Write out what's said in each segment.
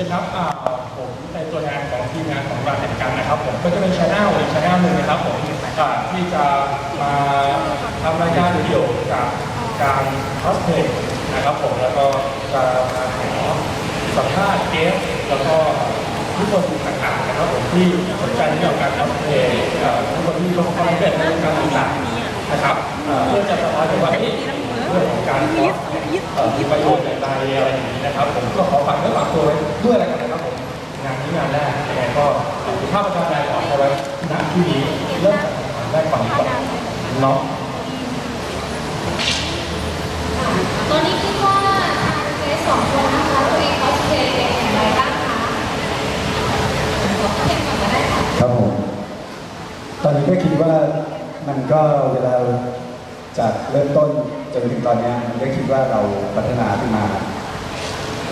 ดีครับอ่าผมเป็นตัวแทนของทีมงานของรานแห่งกันนะครับผมก็จะเป็นช anel อีกช anel หนึ่งนะครับผมที่จะมาทำรายการวิดีโอจากการคอสเพลย์นะครับผมแล้วก็จะมาขอสัมภาษณ์เกสแล้วก็ทุกคนต่างๆนะครับผมที่สนใจเรื่องการคอสเพลย์อ่าทุกคนที่ประสบความสำเร็จในการต่างๆนะครับเพื่อจะสะท้อนถึงว่า รื่องของการคอสเนี่ยเอ่อมีประโยชน์อย่างไรอะไรอย่างนี้นะครับ ผมก็ขอฝากเนื้อฝากตัวไว้ด้วยแล้วกันนะครับผมงานนี้งานแรกยังไงก็ถือภาพประจำรายก่อนเอาไว้ณที่นี้เริ่มจากคำถามแรกก่อนดีกว่าเนาะตอนนี้คิดว่าทางเฟสสองคนนะคะตัวเองคอสเพลย์เป็นอย่างไรบ้างคะบอกเพียงก่อนก็ได้ค่ะครับผมตอนนี้ก็คิดว่ามันก็เวลา จากเริ่มต้นจนถึงตอนเนี้ยมันก็คิดว่าเราพัฒนาขึ้นมา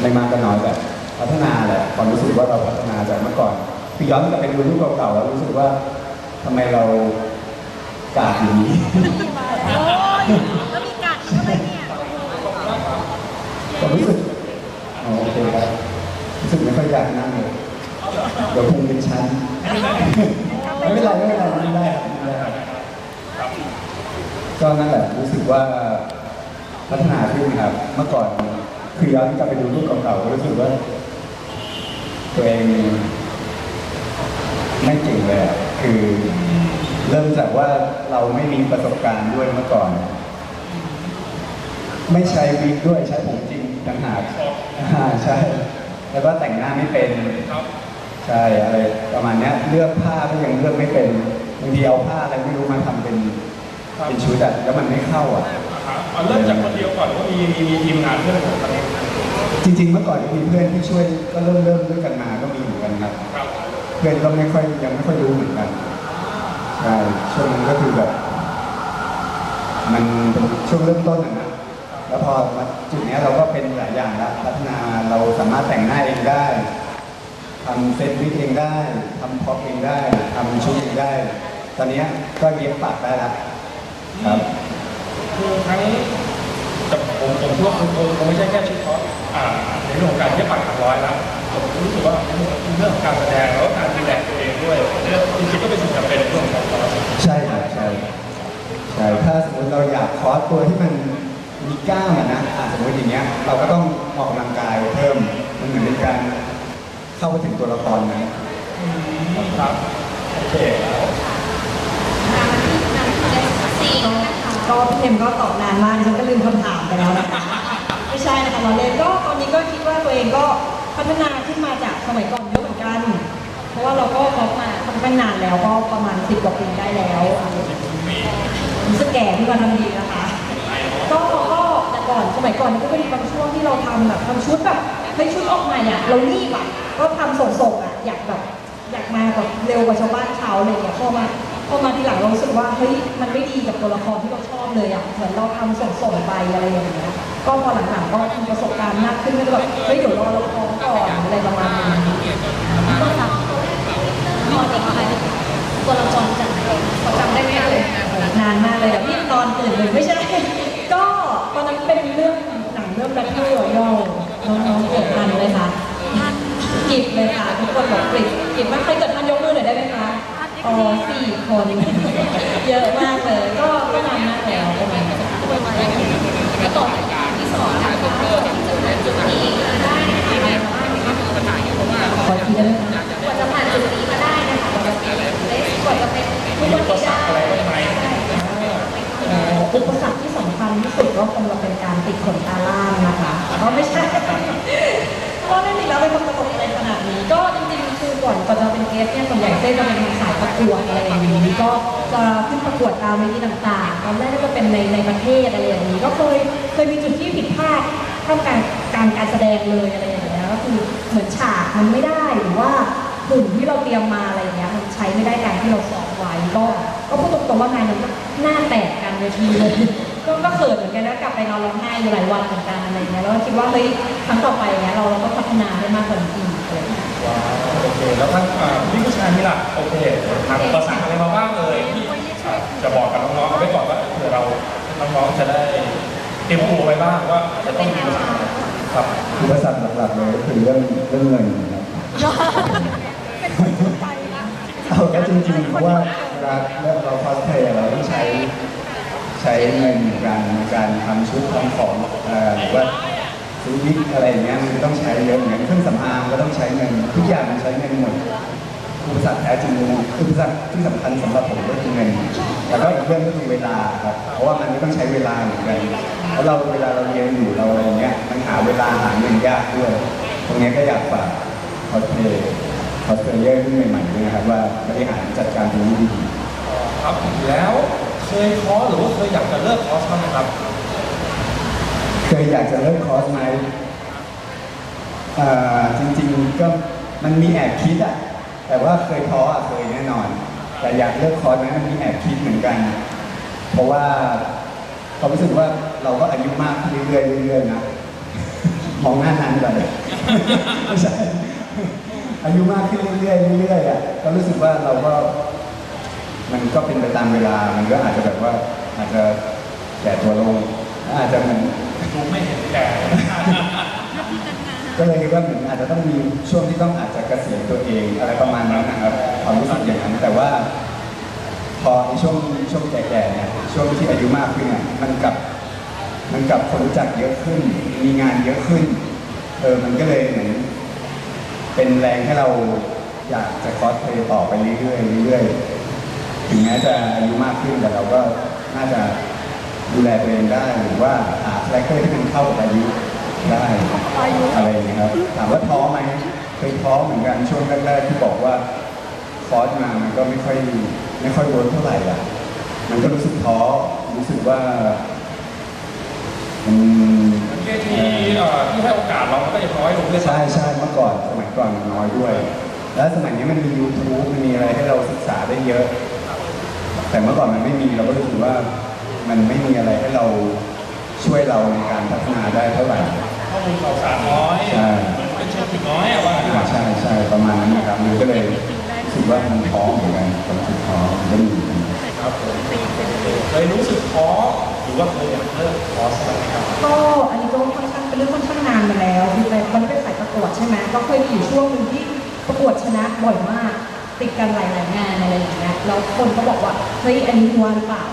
ไม่มากก็น้อยแต่พัฒนาแหละความรู้สึกว่าเราพัฒนาจากเมื่อก่อนคือย้อนกลับไปดูรูปเก่าๆแล้วรู้สึกว่าทำไมเรากาดอย่างนี้โอ้ยแล้วมีกัดอีกด้วยเนี่ยผมรู้สึกอ๋อโอเคครับรู้สึกไม่ค่อยอยากนั่งเลยเดี๋ยวพุงเป็นชั้นไม่เป็นไรไม่เป็นไรไม่ได้ครับไม่ได้ครับ ก็นั่นแหละรู้สึกว่าพัฒนาขึ้นครับ เมื่อก่อนคือย้อนกลับไปดูรูปเก่าๆก็รู้สึกว่า ตัวเองไม่เก่งเลยอะคือ เริ่มจากว่าเราไม่มีประสบการณ์ด้วยเมื่อก่อน ไม่ใช้วิกด้วยใช้ผมจริงต่างหากอ่าใช่ แล้วก็แต่งหน้าไม่เป็นใช่อะไรประมาณเนี้ยเลือกผ้าก็ยังเลือกไม่เป็นบางทีเอาผ้าอะไรไม่รู้มาทำเป็น เป็นชุดอะแล้วมันไม่เข้าอะอ่าฮะเอาเริ่มจากคนเดียวก่อนว่ามีมีมีทีมงานเพื่อนของตอนนี้จริง ๆ เมื่อก่อนก็มีเพื่อนที่ช่วยก็เริ่มเริ่มด้วยกันมาก็มีเหมือนกันครับ ครับเพื่อนก็ไม่ค่อยยังไม่ค่อยรู้เหมือนกันใช่ช่วงนั้นก็คือแบบ มันเป็นช่วงเริ่มต้นอะนะแล้วพอมาจุดเนี้ยเราก็เป็นหลายอย่างแล้วพัฒนาเราสามารถแต่งหน้าเองได้ทำเซตวิกเองได้ทำพ็อปเองได้ทำชุดเองได้ ตอนเนี้ยก็เย็บปักได้แล้ว ครับคือทั้งแต่ผมผมคิดว่าคงคงคงไม่ใช่แค่ชุดคอสอ่าในเรื่องของการเทียบปากถักร้อยแล้วผมรู้สึกว่าเรื่องของการแสดงแล้วก็การดูแลตัวเองด้วยจริงๆก็เป็นสิ่งจำเป็นในเรื่องของการคอสใช่ครับใช่ใช่ถ้าสมมติเราอยากคอสตัวที่มันมีกล้ามอะนะอะสมมติอย่างเงี้ย เราก็ต้องออกกำลังกายเพิ่มมันเหมือนเป็นการเข้าไปถึงตัวละครนั้นครับโอเคทางที่ทาง ก็พี่เอ็มก็ตอบนานมากฉันก็ลืมคำถามไปแล้วนะคะไม่ใช่นะคะเราเล่นก็ตอนนี้ก็คิดว่าตัวเองก็พัฒนาขึ้นมาจากสมัยก่อนเยอะเหมือนกัน เพราะว่าเราก็พบมาค่อนข้างนานแล้วก็ประมาณสิบกว่าปีได้แล้วรู้สึกแก่ที่มาทำดีนะคะก็ก็แต่ก่อนสมัยก่อนก็มีบางช่วงที่เราทำแบบทำชุดแบบให้ชุดออกใหม่อะเรารีบอะก็ทำส่งๆอะอยากแบบอยากมาแบบเร็วกว่าชาวบ้านเขาอะไรอย่างเงี้ยพอมา พอมาทีหลังเรารู้สึกว่าเฮ้ยมันไม่ดีกับตัวละครที่เราชอบเลยอะเหมือนเราทำส่งๆไปอะไรอย่างเงี้ยก็พอหลังๆก็มีประสบการณ์มากขึ้นก็จะแบบเฮ้ยเดี๋ยวรอเราท้องก่อนอะไรประมาณนี้ตัวเราพอเด็กอะไรตัวละครจากไหนพอจำได้ไหมเอ่ยนานมากเลยเดี๋ยวพี่นอนตื่นเลยไม่ใช่ก็ตอนนั้นเป็นเรื่องหนังเรื่องแบทเทิลรอยัลน้องๆเกิดทันเลยค่ะกิบเลยค่ะทุกคนบอกกิบกิบมากใครเกิดทันยกมือหน่อยได้ไหมคะ อ๋อสี่คน เยอะมากเลย ก็ก็นานมากแล้วประมาณนั้นแล้วก่อนที่สองนะคะก่อนที่จะผ่านจุดนี้มาได้นะคะอะไรบ้างคะขออีกทีได้ไหมคะกว่าจะามเวทีต่างๆตอนแรกก็จะเป็นในในประเทศอะไรอย่างนี้ ก็เคยเคยมีจุดที่ผิดพลาดท่ามกลางการการแสดงเลยอะไรอย่างเงี้ยก็คือเหมือนฉากมันไม่ได้หรือว่าหุ่นที่เราเตรียมมาอะไรอย่างเงี้ยมันใช้ไม่ได้การที่เราซ้อมไว้ก็ก็พูดตรงๆว่างานนั้นก็หน้าแตกกันเวทีเลยก็ก็เขินเหมือนกันแล้วกลับไปนอนร้องไห้อยู่หลายวันเหมือนกันอะไรอย่างเงี้ยแล้วก็คิดว่าเฮ้ยครั้งต่อไปเนี้ยเราเราก็พัฒนาได้มากกว่านี้อีกอะไรอย่างเงี้ยว้าวโอเคแล้วท่านอ่าพี่ผู้ชายนี่ล่ะโอเคทางอุปสรรคอะไรมาบ้างเลยที่อ่า จะบอกกับน้องๆเอาไว้ก่อนว่าเผื่อเราน้องๆจะได้เตรียมตัวไว้บ้างว่าจะต้องมีอุปสรรคอะไรครับอุปสรรคหลักๆเลยก็คือเรื่องเรื่องเงินนะครับเอาก็จริงๆเพราะว่าเวลาเราคอสเพลย์เราต้องใช้ใช้เงินในการในการทำชุดทำของเอ่อหรือว่าซื้อวิกอะไรอย่างเงี้ยมันก็ต้องใช้เยอะเหมือนกันเครื่องสำอางก็ต้องใช้เงินทุกอย่างมันใช้เงินหมด อุปสรรคแท้จริงอุปสรรคที่สำคัญสำหรับผมก็คือเงินแล้วก็อีกเรื่องก็คือเวลาครับเพราะว่ามันก็ต้องใช้เวลาเหมือนกันแล้วเราเวลาเราเรียนอยู่เราอะไรเงี้ยมันหาเวลาหาเงินยากด้วยตรงเนี้ยก็อยากฝากคอสเพลย์คอสเพลเยอร์รุ่นใหม่ๆด้วยนะครับว่าบริหารจัดการตรงนี้ดีครับแล้วเคยคอร์สหรือว่าเคยอยากจะเลิกคอร์สบ้างไหมครับ เคยอยากจะเลิกคอร์สไหมเอ่อจริงๆก็มันมีแอบคิดอะ แต่ว่าเคยท้ออะเคยแน่นอน แต่อยากเลิกคอร์สไหมมันมีแอบคิดเหมือนกัน เพราะว่าความรู้สึกว่าเราก็อายุมากขึ้นเรื่อยๆเรื่อยๆนะมองหน้านานก่อนไม่ใช่อายุมากขึ้นเรื่อยๆเรื่อยๆอะก็รู้สึกว่าเราก็ มันก็เป็นไปตามเวลา มันก็อาจจะแบบว่า อาจจะแก่ตัวลงอาจจะเหมือนดูไม่เห็นแก่ ก็เลยคิดว่าเหมือนอาจจะต้องมีช่วงที่ต้องอาจจะเกษียณตัวเองอะไรประมาณนั้นนะครับความรู้สึกอย่างนั้นแต่ว่า พอในช่วงช่วงแก่ๆเนี่ยช่วงที่อายุมากขึ้นเนี่ยมันกับมันกับคนรู้จักเยอะขึ้น มีงานเยอะขึ้นเออมันก็เลยเหมือนเป็นแรงให้เราอยากจะคอสเพลย์ต่อไปเรื่อยๆเรื่อยๆถึงแม้จะอายุมากขึ้นแต่เราก็น่าจะดูแลตัวเองได้หรือว่าหาคาแรคเตอร์ที่มันเข้ากับอายุ ได้อะไรอย่างเงี้ยครับ ถามว่าท้อไหมเคยท้อเหมือนกันช่วงแรกๆที่บอกว่าคอร์สมามันก็ไม่ค่อยไม่ค่อยเวิร์กเท่าไหร่อะ มันก็รู้สึกท้อรู้สึกว่าอืมเวทีเอ่อที่ให้โอกาสเรามันก็จะน้อยลงเรื่อยๆใช่ใช่เมื่อก่อนสมัยก่อนมันน้อยด้วย แล้วสมัยนี้มันมี YouTube มันมีอะไรให้เราศึกษาได้เยอะ แต่เมื่อก่อนมันไม่มีเราก็รู้สึกว่ามันไม่มีอะไรให้เรา ช่วยเราในการพัฒนาได้เท่าไหร่ข้อมูลข่าวสารน้อยใช่มันเป็นเชิงถึงน้อยอะว่าอ่าใช่ใช่ประมาณนั้นนะครับมันก็เลยรู้สึกว่ามันท้อเหมือนกันความรู้สึกท้อมันก็มีเหมือนกันครับผมเคยรู้สึกท้อหรือว่าเคยอยากเลิกคอร์สบ้างไหมครับก็อันนี้ก็ค่อนข้างเป็นเรื่องค่อนข้างนานมาแล้วคือไปมันเป็นสายประกวดใช่ไหมก็เคยมีอยู่ช่วงหนึ่งที่ประกวดชนะบ่อยมากติดกันหลายๆงานอะไรอย่างเงี้ยแล้วคนก็บอกว่าเฮ้ยอันนี้หัวหรือเปล่า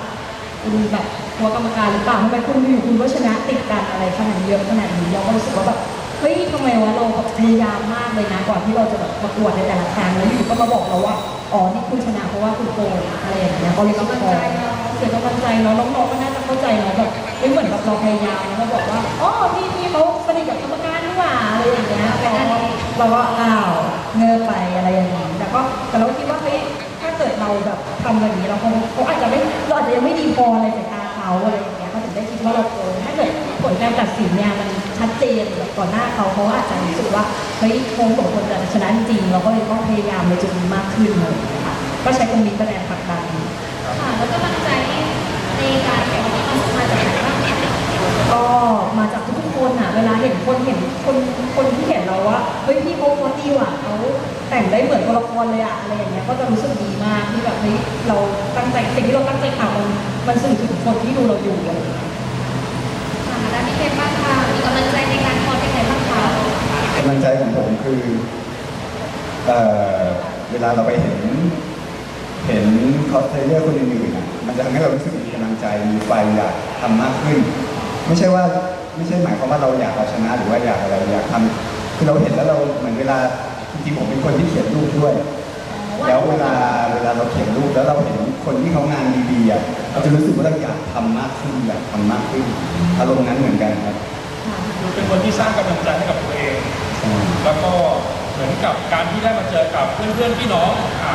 คุณแบบ หัวกรรมการหรือเปล่าทำไมคุณอยู่คุณก็ชนะติดกันอะไรขนาดเยอะขนาดนี้เราก็รู้สึกว่าแบบเฮ้ยทำไมวะเราแบบพยายามมากเลยนะก่อนที่เราจะแบบประกวดในแต่ละครั้งแล้วอยู่ก็มาบอกเราว่าอ๋อนี่คุณชนะเพราะว่าคุณโกงอะไรอย่างเงี้ยก็เลยต้องพอเสียกำลังใจเนาะน้องๆก็น่าจะเข้าใจเนาะแบบไม่เหมือนกับเราพยายามแล้วบอกว่าอ๋อพี่พี่เขาสนิทกับกรรมการนี่หว่าอะไรอย่างเงี้ยเราก็เราก็อ้าวเงือไปอะไรอย่างนี้ยแต่ก็แต่เราคิดว่าเฮ้ยถ้าเกิดเราแบบทำแบบนี้เราคงเขาอาจจะไม่เราอาจจะยังไม่ดีพอในสายตาเขาอะไรอย่างเงี้ยเขาถึงได้คิดว่าเราโกงถ้าเกิดผลการตัดสินเนี่ยมันชัดเจนแบบก่อนหน้าเขาเขาอาจจะรู้สึกว่าเฮ้ยโค้งสมควรจะชนะจริงๆเราก็เลยต้องพยายามในจุดนี้มากขึ้นเลยนะคะก็ใช้ตรงนี้เป็นแรงผลักดันค่ะแล้วกำลังใจในการแข่งขันมาจากไหนบ้างคะก็มาจากทุกๆ คนอะเวลาเห็นคนเห็นคนคนที่เห็นเราว่าเฮ้ยพี่เขาเขาดีว่ะเขาแต่งได้เหมือนตัวละครเลยอะอะไรอย่างเงี้ยก็จะรู้สึกดีมากที่แบบเฮ้ยเราตั้งใจสิ่งที่เราตั้งใจทำมันมันสื่อถึงคนที่ดูเราอยู่อะไรอย่างเงี้ยค่ะด้านนี้เป็นบ้างค่ะมีกำลังใจในการคอร์สยังไงบ้างคะกำลังใจของผมคือเอ่อเวลาเราไปเห็น เห็นคอสเพลเยอร์คนอื่นๆอะมันจะทำให้เรารู้สึกมีกำลังใจมีไฟอยากทำมากขึ้น ไม่ใช่ว่า ไม่ใช่หมายความว่าเราอยากเอาชนะหรือว่าอยากอะไรอยากทำคือเราเห็นแล้วเราเหมือนเวลาจริงๆผมเป็นคนที่เขียนรูปด้วย แล้วเวลาเวลาเราเขียนรูปแล้วเราเห็นคนที่เขางานดีๆอะเราจะรู้สึกว่าเราอยากทำมากขึ้นอยากทำมากขึ้นอารมณ์นั้นเหมือนกันครับคือเป็นคนที่สร้างกำลังใจให้กับตัวเองใช่แล้วก็เหมือนกับการที่ได้มาเจอกับเพื่อนๆพี่น้องอ่า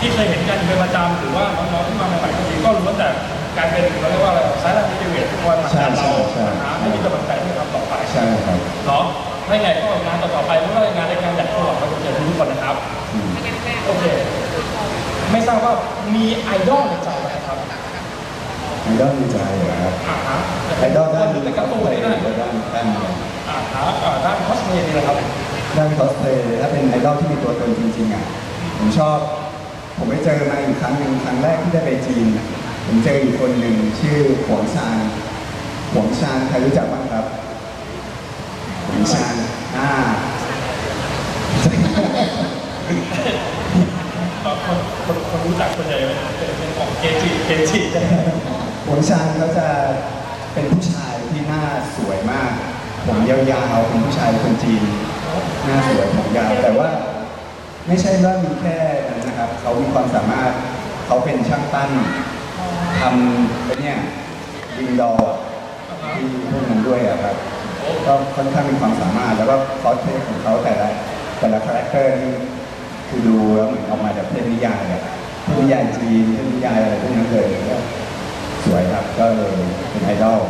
ที่เคยเห็นกันอยู่เป็นประจำหรือว่าน้องๆที่มาใหม่ๆก็ดีก็ล้วนแต่ กายเป็นเราเรียกว่าอะไรสายลับมิเวทคอยผลักดันเรานะให้มีกำลังใจที่ทำต่อไปใช่ครับเนาะถ้าอย่างก็งานต่อไปไม่ว่างานในการอยากเข้าหวังเราจะเจอทุกคนนะครับโอเคไม่ทราบว่ามีไอดอลในใจไหมครับไอดอลในใจเหรอครับไอดอลด้านหรือในการ์ตูนด้ได้านด้านด้านอ่าด้านคอสเพลย์นี่แหละครับด้านคอสเพลย์ถ้าเป็นไอดอลที่มีตัวตนจริงๆอะผมชอบ ผมไปเจอมาอีกครั้งหนึ่งครั้งแรกที่ได้ไปจีนนะ ผมเจออีกคนหนึ่งชื่อหวงชานหวงชานใครรู้จักบ้างครับผมคุณชานอ่าคนคนคนรู้จักคนใหญ่เป็นเป็นของเกจิเกจิใช่ไหมคุณชานเขาจะเป็นผู้ชายที่หน้าสวยมากผมยาวๆเป็นผู้ชายคนจีนหน้าสวยผมยาวแต่ว่าไม่ใช่ว่ามีแค่นั้นนะครับ เขามีความสามารถเขาเป็นช่างปั้น ทำเป็นเนี่ยวิงดอร์ที่พวกนั้นด้วยอะครับ ก็ค่อนข้างมีความสามารถแล้วก็คอสเพลย์ของเขาแต่ละแต่ละคาแรคเตอร์นี่คือดูแล้วเหมือนออกมาจากเทพนิยายอะเทพนิยายจีนเทพนิยายอะไรพวกนั้นเลยก็สวยครับก็เลยเป็นไอดอล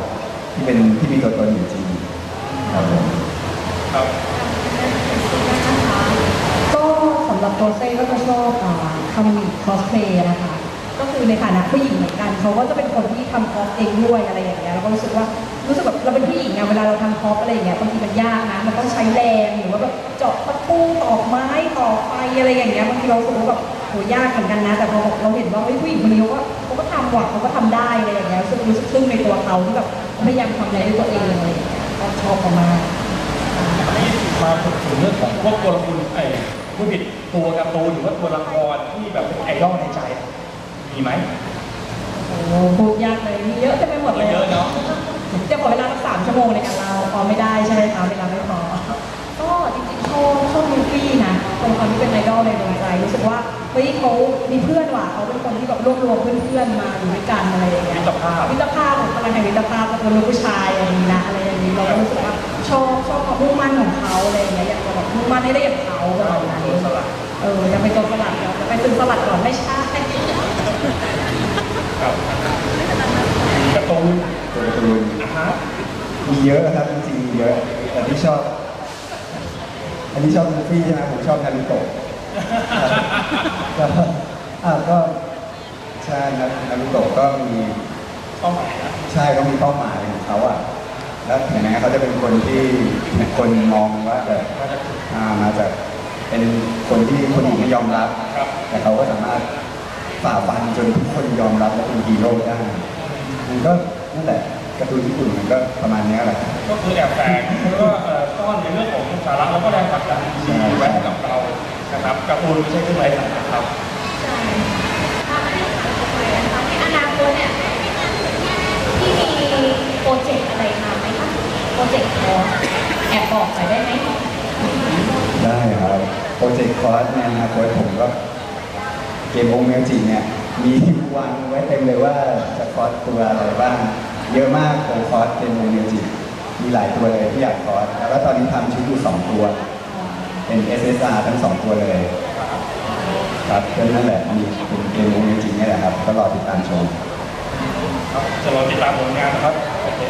ที่เป็นที่มีตัวตนอยู่จริงครับผมครับก็สำหรับตัวเซ่ก็จะชอบอ่าทำคอสเพลย์นะคะ ก็คือในฐานะผู้หญิงเหมือนกันเขาก็จะเป็นคนที่ทำคอสเองด้วยอะไรอย่างเงี้ยแล้วก็รู้สึกว่ารู้สึกแบบเราเป็นผู้หญิงไงเวลาเราทำคอสอะไรอย่างเงี้ยบางทีมันยากนะมันต้องใช้แรงหรือว่าแบบเจาะประตูตอกไม้ต่อไฟอะไรอย่างเงี้ยบางทีเราสึกว่าแบบโหยากเหมือนกันนะ แต่พอเราเห็นว่าเฮ้ยผู้หญิงคนนี้เขาก็เขาก็ทำว่ะเขาก็ทำได้อะไรอย่างเงี้ยรู้สึกรู้สึกทึ่งในตัวเขาที่แบบพยายามทำอะไรด้วยตัวเองอะไรอย่างเงี้ยก็ชอบเขามากนี่มาถึงเรื่องของพวกตัวละครไอ้ผู้ผิดตัวการ์ตูนหรือว่าตัวละครที่แบบเป็นไอดอลในใจ มีไหมโอ้โหพูดยากเลยมีเยอะเต็มไปหมดเลยเยอะเนอะจะขอเวลาสักสามชั่วโมงในการเล่าพอไม่ได้ใช่ไหมคะเวลาไม่พอ ก็จริงๆชอบชอบลูฟี่นะเป็นคนที่เป็นไอดอลในดวงใจรู้สึกว่าเฮ้ยเขามีเพื่อนว่ะเขาเป็นคนที่แบบรวบรวมเพื่อนๆมาอยู่ด้วยกันอะไรอย่างเงี้ยมิตรภาพมิตรภาพของพลังแห่งมิตรภาพกับคนลูกผู้ชายอะไรอย่างนี้นะอะไรอย่างนี้เราก็รู้สึกว่าชอบชอบความมุ่งมั่นของเขาอะไรอย่างเงี้ยอยากจะแบบมุ่งมั่นให้ได้อย่างเขาอะไรอย่างโดเงี้นยสลัดเออจะไปโจรสลัดเราจะไปซื้อสลัดก่อนไม่ใช่ กับการ์ตูนตัวการ์ตูนนะฮะมีเยอะครับจริงๆมีเยอะแต่ที่ชอบ อันนี้ชอบลูฟี่ใช่ไหมผมชอบนารูโตะก็อ่าก็ใช่นะนารูโตะก็มีเป้าหมายนะใช่เขามีเป้าหมายของเขาอะแล้วอย่างนั้เขาจะเป็นคนที่คนมองว่าแบบมาจากอ่ามาจากเป็นคนที่คนอื่นไม่ยอมรับ แต่เขาก็สามารถ ฝ่าฟันจนทุกคนยอมรับและเป็นฮีโร่ได้มันก็นั่นแหละการ์ตูนญี่ปุ่นมันก็ประมาณเนี้ยแหละ ก็คือแอบแฝงแล้วก็เอ่อซ่อนในเรื่องของสาระแล้วก็แรงผลักดันดีๆไว้ให้กับเรานะครับการ์ตูนไม่ใช่เครื่องไร้สาระครับ ใช่ถ้าไม่ได้ถามเลยนะคะในอนาคตเนี่ยที่มีโปรเจกต์อะไรมาไหมคะโปรเจกต์คอร์สแอบบอกหน่อยได้ไหม ได้ครับ โปรเจกต์คอร์สในอนาคตผมก็ เกมองเมลจิเนี่ยมีวางไว้เต็มเลยว่าจะคอร์สตัวอะไรบ้างเยอะมากของคอร์สเกมองเมลจิมีหลายตัวเลยที่อยากคอร์สแล้วก็ตอนนี้ทำชุดอยู่สองตัว เป็น SSR ทั้งสองตัวเลยครับก็นั่นแหละมีเป็นเกมองเมลจิเนี่ยแหละครับก็รอติดตามชมครับจะรอติดตามผลงานนะครับโอเค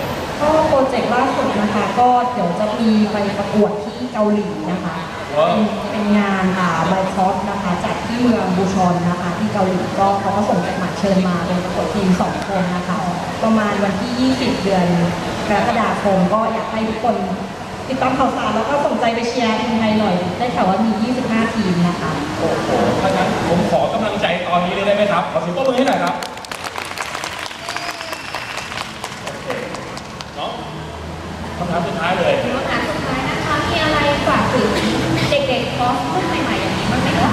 ก็โปรเจกต์ล่าสุดนะคะ ก็เดี๋ยวจะมีไปประกวดที่เกาหลีนะคะว้าว เป็นเป็นงานอ่าไบคอสนะคะจัดที่เมืองบูชอนนะคะ ที่เกาหลีก็เขาก็ส่งจดหมายเชิญมาเป็นประกวดทีมสองคนนะคะ ประมาณวันที่ 20 เดือนกรกฎาคมก็อยากให้ทุกคนติดตามข่าวสารแล้วก็สนใจไปเชียร์ทีมไทยหน่อย ได้ข่าวว่ามี 25 ทีมนะคะ โอ้โหถ้างั้นผมขอกำลังใจตอนนี้เลยได้ไหมครับ ขอเสิบปรบมือให้หน่อยครับ โอเคเนาะคำถามสุดท้ายเลย คำถามสุดท้ายนะคะ มีอะไรฝากถึงเด็ กๆคอร์สรุ่นใหม่ๆอย่างนี้บ้างไหมคะ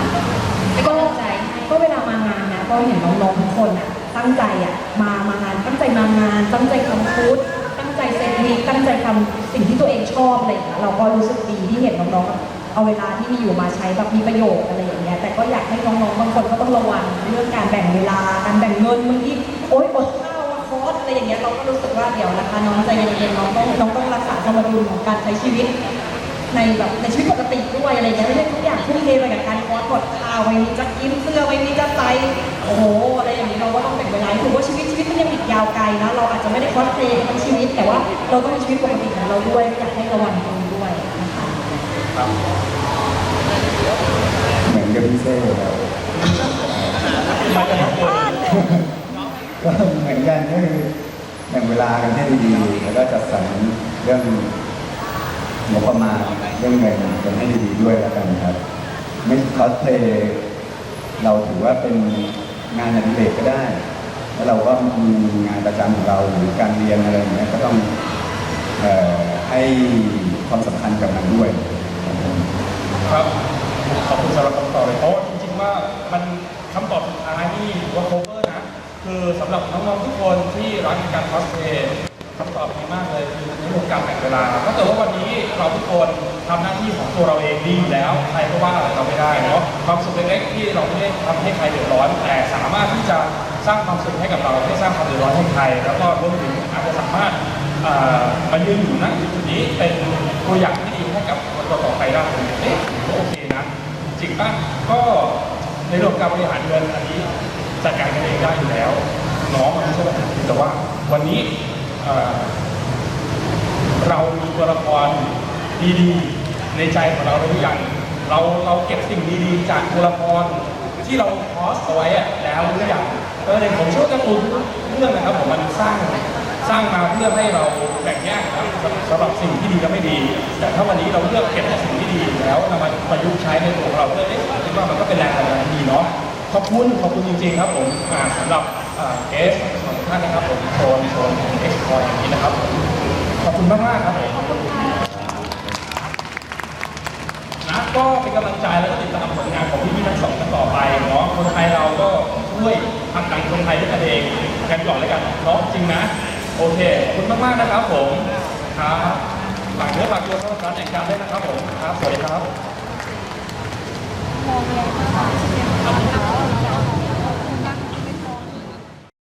เป็นกำลังใจให้ก็เวลามางานนะก็เห็นน้องๆทุกคนอะตั้งใจอะมามางานตั้งใจมางาน ตั้งใจทำฟู้ดตั้งใจเซตวีตั้งใจทำสิ่งที่ตัวเองชอบอะไรอย่างเงี้ยเราก็รู้สึกดีที่เห็นน้องๆเอาเวลาที่มีอยู่มาใช้แบบมีประโยชน์อะไรอย่างเงี้ยแต่ก็อยากให้น้องๆบางคนก็ต้องระวังเรื่องการแบ่งเวลาการแบ่งเงินบางทีโอ๊ยอดข้าวคอร์สอะไรอย่างเงี้ยเราก็รู้สึกว่าเดี๋ยวนะคะน้องใจเย็นๆน้องต้องน้องต้องรักษาสมดุลของการใช้ชีวิต ในแบบในชีวิตปกติด้วยอะไรเงี้ยไม่ใช่ทุกอย่างทุ่มเทไปกับการคอร์สกดข่าวไม่มีจะกินเสื้อไม่มีจะใส่โอ้โหอะไรอย่างนี้เราก็ต้องแบ่งเวลาถือว่าชีวิตชีวิตมันยังอีกยาวไกลนะเราอาจจะไม่ได้คอสเพลย์ทั้งชีวิต แต่ว่าเราต้องมีชีวิตปกติของเราด้วยอยากให้ระวังตรงนี้ด้วยนะคะเหมือนกับพี่เซ่ครับมาจากทั้งคนก็เหมือนกันก็คือแบ่งเวลากันให้ดีๆแล้วก็จัดสรรเรื่องงบประมาณ เรื่องเงินกันให้ดีๆด้วยแล้วกันครับ ไม่คอสเพลย์เราถือว่าเป็นงานอดิเรกก็ได้ แล้วเราก็มีงานประจำของเราหรือการเรียนอะไรอย่างเงี้ยก็ต้องออให้ความสำคัญกับมันด้วย ครับขอบคุณสำหรับคำตอบเลยเพราะว่าจริงๆว่ามันคำตอบสุดท้ายนี่ถือว่า cover นะ คือสำหรับน้องๆทุกคนที่รักการคอสเพลย์คำตอบดีมากเลยคือ ในเรื่องการแบ่งเวลาถ้าเกิดว่าวันนี้เราทุกคนทำหน้าที่ของตัวเราเองดีอยู่แล้ว ใครก็ว่าอะไรเราไม่ได้เนาะความสุขเล็กๆที่เราไม่ได้ทำให้ใครเดือดร้อน แต่สามารถที่จะสร้างความสุขให้กับเราไม่สร้างความเดือดร้อนให้ใคร แล้วก็รวมถึงอาจจะสามารถมายืนอยู่ณจุดนี้เป็นตัวอย่างที่ดีให้กับคนต่อไปได้เอ๊ะโอเคนะจริงป่ะก็ในเรื่องของการบริหารเงินอันนี้จัดการกันเองได้อยู่แล้วน้องมันไม่ใช่ปัญหาแต่ว่าวันนี้ เรามีตัวละครดีๆ ในใจของเราหรือยังเราเราเก็บสิ่งดีๆ จากตัวละครที่เราคอสเอาไว้อะแล้วหรือยังเออเนี่ยผมเชื่อว่าการ์ตูนเรื่องนะครับผมมันสร้างสร้างมาเพื่อให้เราแบ่งแยกนะครับสำหรับสิ่งที่ดีและไม่ดี แต่ถ้าวันนี้เราเลือกเก็บแต่สิ่งที่ดีแล้วนำมาประยุกต์ใช้ในตัวเราเพื่อเอ๊ะคิดว่ามันก็เป็นแรงผลักดันที่ดีเนาะขอบคุณขอบคุณจริงๆครับผมสำหรับเกสของท่านนะครับผมโซนโซนเอ็กซ์พอยอย่างนี้นะครับ ขอบคุณมากๆครับผมนะก็เป็นกำลังใจแล้วก็ติดตามผลงานของพี่ๆทั้งสองกันต่อไปเนาะคนไทยเราก็ช่วยผลักดันคนไทยด้วยกันเองกันก่อนแล้วกันเนาะจริงนะ โอเคขอบคุณมากๆนะครับผมครับฝากเนื้อฝากตัวสำหรับร้านแห่งการด้วยนะครับผมครับสวัสดีครับ